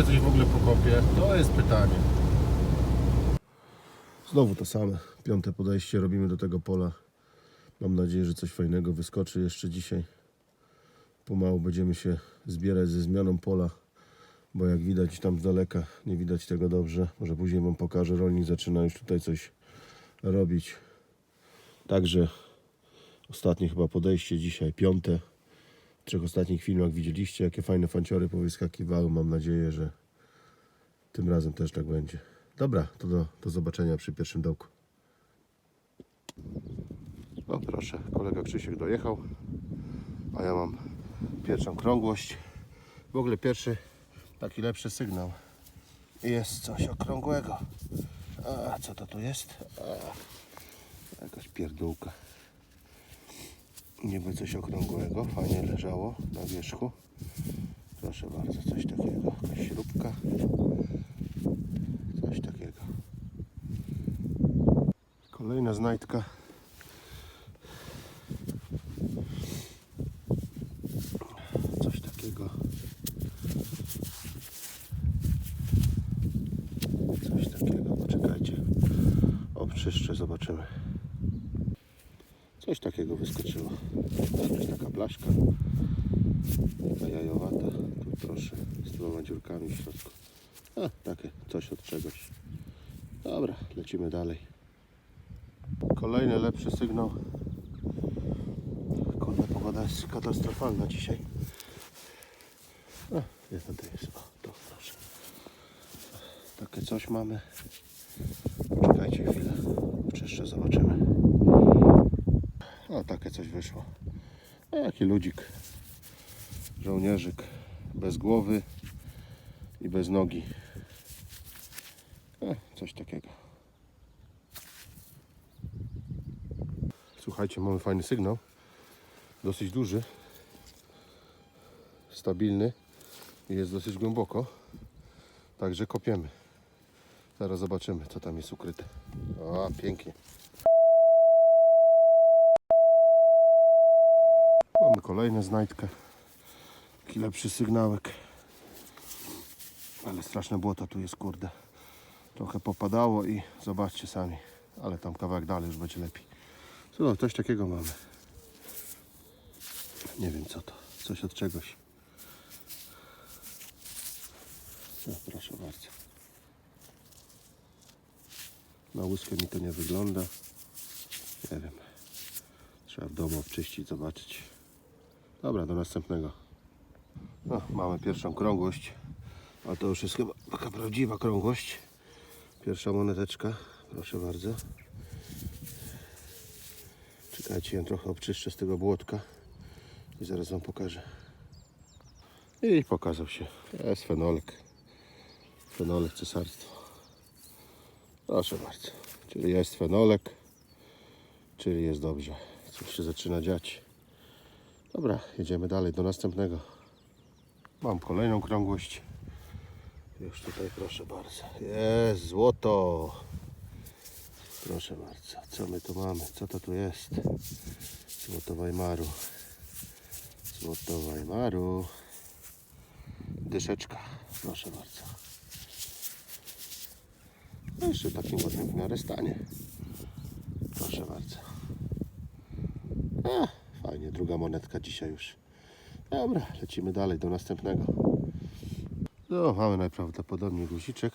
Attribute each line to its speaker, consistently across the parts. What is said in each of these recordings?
Speaker 1: się coś w ogóle pokopię? To jest pytanie. Znowu to same. Piąte podejście robimy do tego pola. Mam nadzieję, że coś fajnego wyskoczy jeszcze dzisiaj. Pomału będziemy się zbierać ze zmianą pola, bo jak widać tam z daleka nie widać tego dobrze. Może później Wam pokażę. Rolnik zaczyna już tutaj coś robić. Także ostatnie chyba podejście dzisiaj, piąte. Trzech ostatnich filmach widzieliście, jakie fajne fanciory powyskakiwały. Mam nadzieję, że tym razem też tak będzie. Dobra, to do, do zobaczenia przy pierwszym dołku. No proszę, kolega Krzysiek dojechał, a ja mam pierwszą krągłość. W ogóle pierwszy taki lepszy sygnał. Jest coś okrągłego. A co to tu jest? A, jakaś pierdółka. Niby coś okrągłego, fajnie leżało na wierzchu. Proszę bardzo, coś takiego. Śrubka. Coś takiego. Kolejna znajdka. Coś takiego. Coś takiego. Poczekajcie. Obczyszczę, zobaczymy. Coś takiego wyskoczyło. Jakaś taka blaszka. Taka jajowata. Tu proszę. Z dwoma dziurkami w środku. A, takie coś od czegoś. Dobra, lecimy dalej. Kolejny lepszy sygnał. Kurde, pogoda jest katastrofalna dzisiaj. A, jeden to jest. O, to proszę. Takie coś mamy. Poczekajcie chwilę. Jeszcze zobaczymy. O, takie coś wyszło. A, jaki ludzik. Żołnierzyk. Bez głowy i bez nogi. E, coś takiego. Słuchajcie, mamy fajny sygnał. Dosyć duży. Stabilny. I jest dosyć głęboko. Także kopiemy. Zaraz zobaczymy, co tam jest ukryte. O, pięknie. Mamy kolejną znajdkę. Taki lepszy sygnałek. Ale straszne błoto tu jest, kurde. Trochę popadało i zobaczcie sami. Ale tam kawałek dalej już będzie lepiej. Co, coś takiego mamy. Nie wiem co to. Coś od czegoś. No, proszę bardzo. Na łuskę mi to nie wygląda. Nie wiem. Trzeba w domu obczyścić, zobaczyć. Dobra, do następnego. No, mamy pierwszą krągłość. A to już jest chyba taka prawdziwa krągłość. Pierwsza moneteczka. Proszę bardzo. Czekajcie, ją trochę obczyszczę z tego błotka. I zaraz Wam pokażę. I pokazał się. Jest fenolek. Fenolek cesarstwo. Proszę bardzo. Czyli jest fenolek. Czyli jest dobrze. Coś się zaczyna dziać. Dobra, jedziemy dalej do następnego. Mam kolejną krągłość. Już tutaj proszę bardzo. Jest złoto. Proszę bardzo. Co my tu mamy? Co to tu jest? Złoto Weimaru. Złoto Weimaru. Dyszeczka. Proszę bardzo. No jeszcze takim ładnym w miarę stanie. Proszę bardzo. Fajnie, druga monetka dzisiaj już. Dobra, lecimy dalej do następnego. No, mamy najprawdopodobniej guziczek.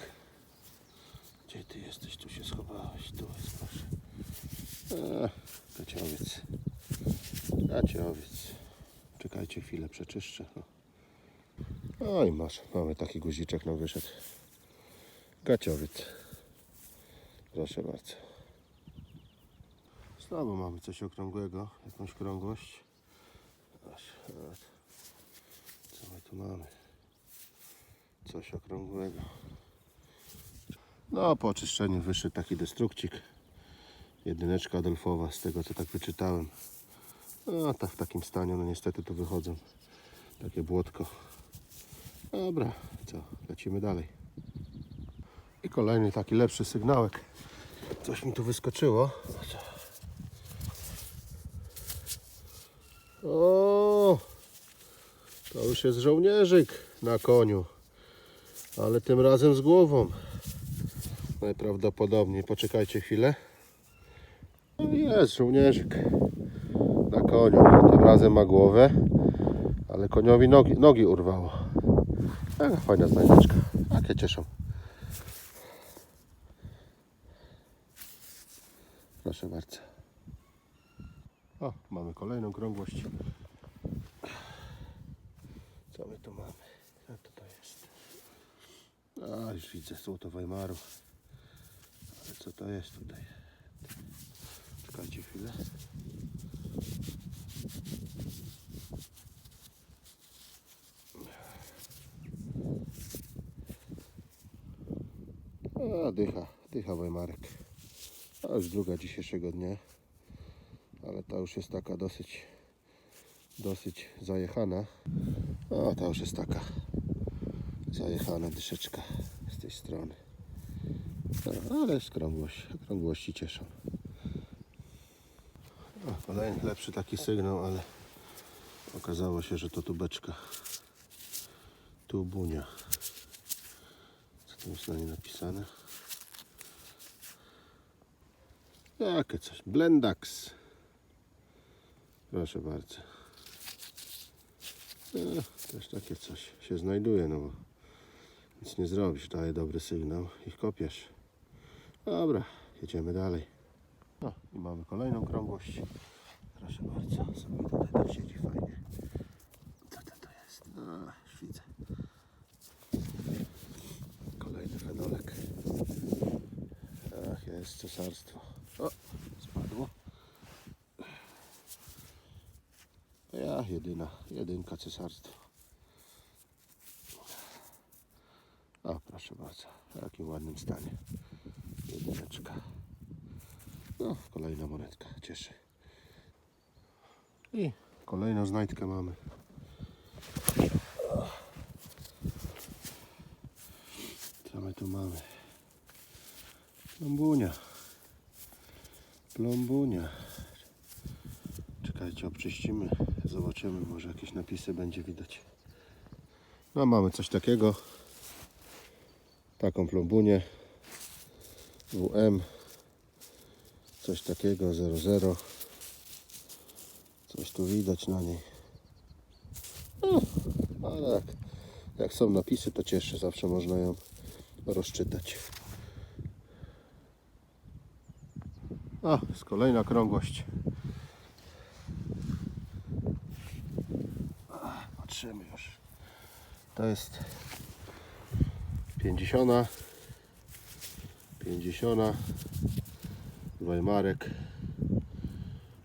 Speaker 1: Gdzie ty jesteś? Tu się schowałeś. Tu jest, proszę. A, gaciowiec. Gaciowiec. Czekajcie chwilę, przeczyszczę. No i masz, mamy taki guziczek nam wyszedł. Gaciowiec. Proszę bardzo. Znowu mamy coś okrągłego, jakąś krągłość. Aż, a, Co my tu mamy? Coś okrągłego. No, po oczyszczeniu wyszedł taki destrukcik. Jedyneczka Adolfowa, z tego co tak wyczytałem. No, tak w takim stanie, no niestety tu wychodzą. Takie błotko. Dobra, co, lecimy dalej. I kolejny taki lepszy sygnałek. Coś mi tu wyskoczyło. O, to już jest żołnierzyk. na koniu. Ale tym razem z głową. Najprawdopodobniej. Poczekajcie chwilę. Jest żołnierzyk na koniu. Tym razem ma głowę, ale koniowi nogi, nogi urwało. Taka fajna znajdeczka. Jakie cieszą. Proszę bardzo. O, mamy kolejną krągłość. Co my tu mamy? Co to, to jest? A, już widzę złoto Weimaru. Ale co to jest tutaj? Czekajcie chwilę. A, dycha, dycha Weimarek. A już druga dzisiejszego dnia. Ta już jest taka dosyć, dosyć zajechana. A ta już jest taka zajechana dyszeczka z tej strony. No, ale jest krągłość, krągłości cieszą. Kolejny lepszy taki sygnał, ale okazało się, że to tubeczka. Tubunia. Co tam jest na niej napisane? Takie coś. Blendax. Proszę bardzo. E, też takie coś się znajduje, no bo nic nie zrobisz. Daje dobry sygnał i kopiesz. Dobra, jedziemy dalej. No i mamy kolejną krągłość. Proszę bardzo, sobie tutaj tak siedzi fajnie. Co to, to jest? No, widzę. Kolejny fenolek. Ach, jest cesarstwo. O, spadło. Ja, jedyna, jedynka cesarstwo. O, proszę bardzo, w jakim ładnym stanie. Jedyneczka. No, kolejna monetka, cieszy. I kolejną znajdkę mamy. Co my tu mamy? Plombunia. Plombunia. Czekajcie, obczyścimy. Zobaczymy, może jakieś napisy będzie widać. No mamy coś takiego. Taką plombunię. WM. Coś takiego 00. Coś tu widać na niej. No, ale jak, jak są napisy, to cieszę. Zawsze można ją rozczytać. A, jest kolejna krągłość. A, Patrzymy już. To jest 50. 50. Weimarek.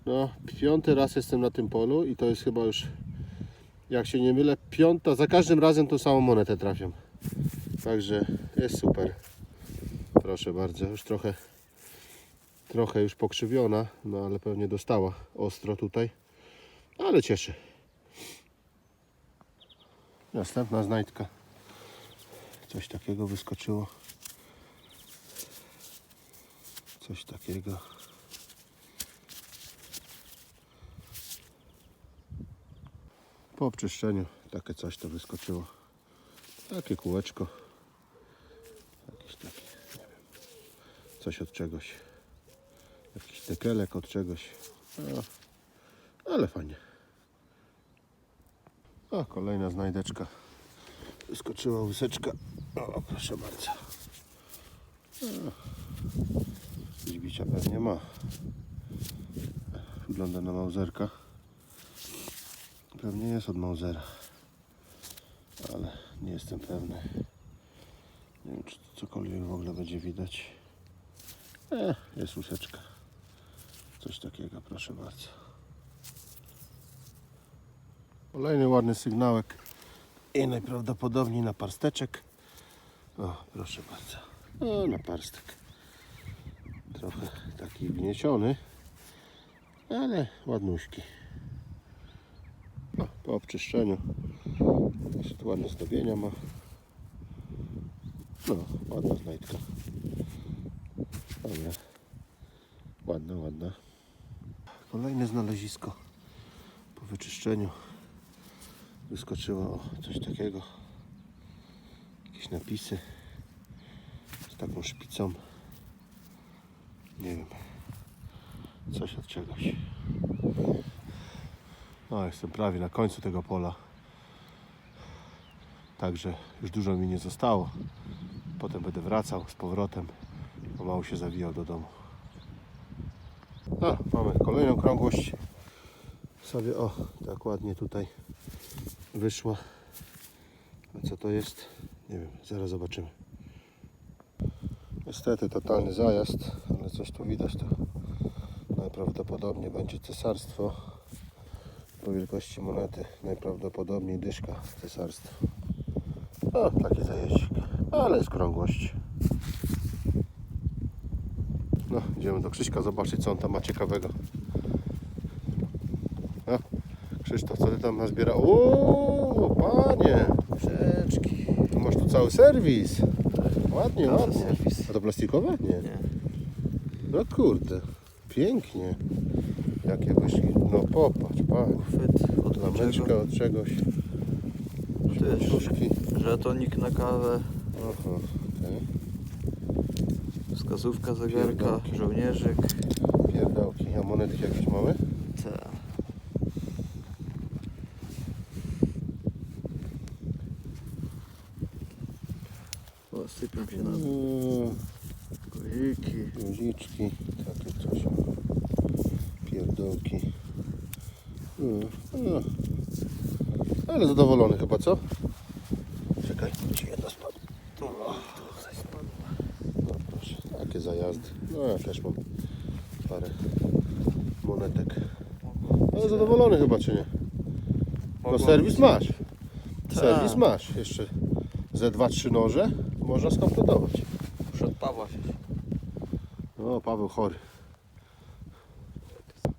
Speaker 1: No, piąty raz jestem na tym polu i to jest chyba już, jak się nie mylę, piąta. Za każdym razem tą samą monetę trafiam. Także jest super. Proszę bardzo, już trochę trochę już pokrzywiona, no ale pewnie dostała ostro tutaj, ale cieszy. Następna znajdka. Coś takiego wyskoczyło. Coś takiego. Po obczyszczeniu takie coś to wyskoczyło. Takie kółeczko. Jakieś takie, nie wiem, coś od czegoś. Jakiś tekelek od czegoś. No, ale fajnie. O, kolejna znajdeczka. Wyskoczyła łyseczka. O, proszę bardzo. Bicia pewnie ma. Wygląda na mauzerka. Pewnie jest od mauzera. Ale nie jestem pewny. Nie wiem, czy cokolwiek w ogóle będzie widać. E, jest łuseczka. Coś takiego, proszę bardzo. Kolejny ładny sygnałek. I najprawdopodobniej na parsteczek. O, proszę bardzo. O, na parstek. Trochę taki wgnieciony, ale ładnuśki. Po obczyszczeniu. Tu ładne zdobienia ma. No, ładna znajdka. Dobra. Ładna, ładna. Kolejne znalezisko po wyczyszczeniu. Wyskoczyło o, coś takiego. Jakieś napisy z taką szpicą. Nie wiem. Coś od czegoś. No, jestem prawie na końcu tego pola. Także już dużo mi nie zostało. Potem będę wracał z powrotem. Pomału się zawijał do domu. A, mamy kolejną krągłość. Sobie, o, tak ładnie tutaj wyszła. A co to jest? Nie wiem, zaraz zobaczymy. Niestety totalny zajazd, ale coś tu widać to najprawdopodobniej będzie cesarstwo po wielkości monety najprawdopodobniej dyszka cesarstwa. O, taki zajeździk, ale jest krągłość. No, idziemy do Krzyśka zobaczyć co on tam ma ciekawego. No, Krzysztof, co ty tam nazbiera? O, panie!
Speaker 2: Rzeczki.
Speaker 1: Tu masz tu cały serwis. Ładnie,
Speaker 2: Cały
Speaker 1: ładnie.
Speaker 2: serwis.
Speaker 1: A to plastikowe? Nie.
Speaker 2: Nie.
Speaker 1: No kurde, pięknie. Jakie wyszli. No popatrz, panie.
Speaker 2: Uchwyt od
Speaker 1: Lameczka
Speaker 2: niczego.
Speaker 1: od czegoś.
Speaker 2: Tu jest
Speaker 1: Sztuczki.
Speaker 2: żetonik na kawę,
Speaker 1: Aha, okej.
Speaker 2: wskazówka zegarka,
Speaker 1: Pierdolki.
Speaker 2: żołnierzyk.
Speaker 1: Pierdałki. A monetki jakieś mamy?
Speaker 2: Te. Sypią się na
Speaker 1: Mm,
Speaker 2: guziki.
Speaker 1: Guziczki. Takie coś. Pierdolki. Mm, no. Ale zadowolony chyba, co? Czekaj, ci jedno spadło.
Speaker 2: Tu, tutaj spadło.
Speaker 1: No proszę, takie zajazdy. No ja też mam parę monetek. Ale zadowolony chyba, czy nie? No serwis masz.
Speaker 2: Tak.
Speaker 1: Serwis masz. Jeszcze ze dwa, trzy noże można skompletować.
Speaker 2: Muszę od Pawła się.
Speaker 1: No Paweł chory.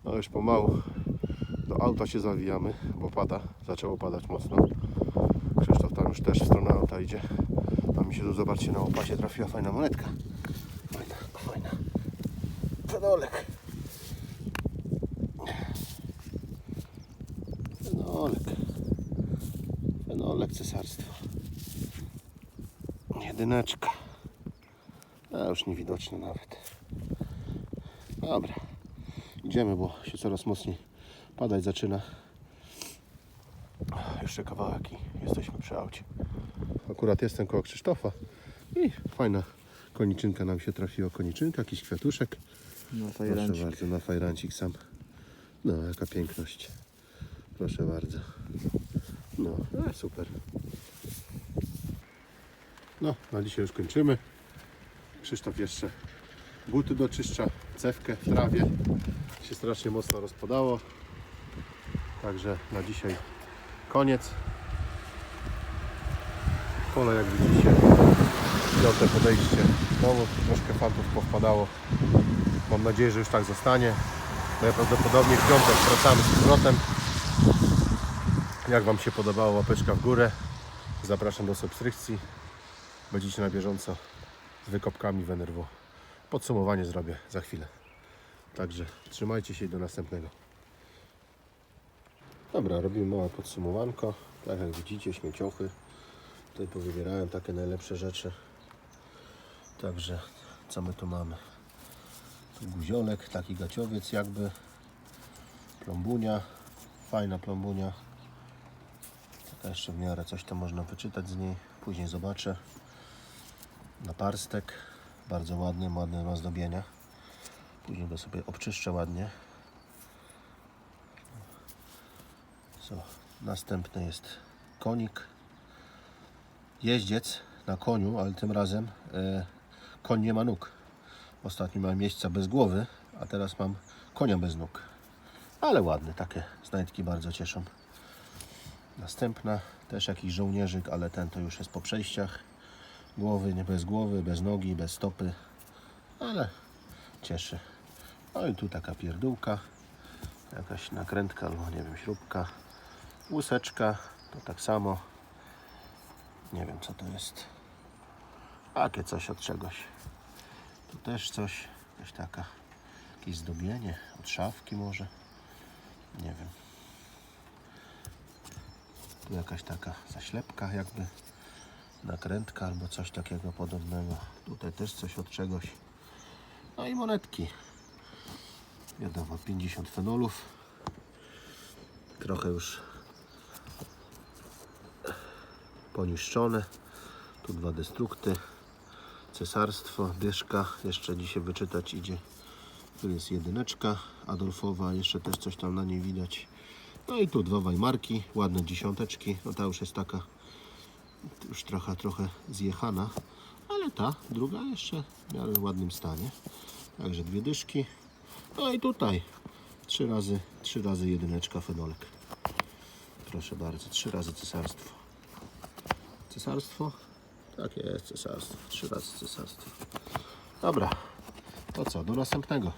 Speaker 1: No już pomału do auta się zawijamy, bo pada. Zaczęło padać mocno. Krzysztof tam już też w stronę auta idzie. A mi się tu zobaczcie na łopacie trafiła fajna monetka. Fajna, fajna. Fenolek. Fenolek. Fenolek cesarstwa. Jedyneczka. A już niewidoczne nawet. Dobra. Idziemy, bo się coraz mocniej padać zaczyna. Jeszcze kawałek i jesteśmy przy aucie. Akurat jestem koło Krzysztofa i fajna koniczynka nam się trafiła. Koniczynka, jakiś kwiatuszek.
Speaker 2: Na
Speaker 1: Proszę
Speaker 2: fajrancik.
Speaker 1: bardzo, na fajrancik sam. No, jaka piękność. Proszę bardzo. No, e, super. No, na dzisiaj już kończymy. Krzysztof jeszcze buty doczyszcza, cewkę w trawie. Się strasznie mocno rozpadało. Także na dzisiaj koniec. Pole jak widzicie, piąte podejście. Znowu troszkę fantów powpadało. Mam nadzieję, że już tak zostanie. Najprawdopodobniej w piątek wracamy z powrotem. Jak Wam się podobało, łapeczka w górę. Zapraszam do subskrypcji. Będziecie na bieżąco z wykopkami w NRW. Podsumowanie zrobię za chwilę. Także trzymajcie się i do następnego. Dobra, robimy małe podsumowanko. Tak jak widzicie, śmieciochy. Tutaj powybierałem takie najlepsze rzeczy. Także co my tu mamy? Tu guziolek, taki gaciowiec jakby. Plombunia, fajna plombunia. Taka jeszcze w miarę coś tam można wyczytać z niej. Później zobaczę. Naparstek, bardzo ładny, ładne ma zdobienia. Później go sobie obczyszczę ładnie. Co? Następny jest konik. Jeździec na koniu, ale tym razem e, koń nie ma nóg. Ostatnio miałem miejsca bez głowy, a teraz mam konia bez nóg. Ale ładny, takie znajdki bardzo cieszą. Następna też jakiś żołnierzyk, ale ten to już jest po przejściach. Głowy, nie bez głowy, bez nogi, bez stopy, ale cieszy. No i tu taka pierdółka, jakaś nakrętka albo nie wiem, śrubka. Łuseczka, to tak samo. Nie wiem co to jest. Takie coś od czegoś. Tu też coś, jakaś taka, jakieś zdobienie od szafki może. Nie wiem. Tu jakaś taka zaślepka jakby. Nakrętka albo coś takiego podobnego. Tutaj też coś od czegoś. No i monetki. Wiadomo, 50 fenolów. Trochę już poniszczone. Tu dwa destrukty. Cesarstwo, dyszka. Jeszcze dzisiaj wyczytać idzie. Tu jest jedyneczka Adolfowa. Jeszcze też coś tam na niej widać. No i tu dwa Weimarki. Ładne dziesiąteczki. No ta już jest taka już trochę, trochę zjechana. Ale ta druga jeszcze w miarę ładnym stanie. Także dwie dyszki. No i tutaj trzy razy, trzy razy jedyneczka fenolek. Proszę bardzo, trzy razy cesarstwo. Cesarstwo? Tak jest, cesarstwo. Trzy razy cesarstwo. Dobra, to co, do następnego.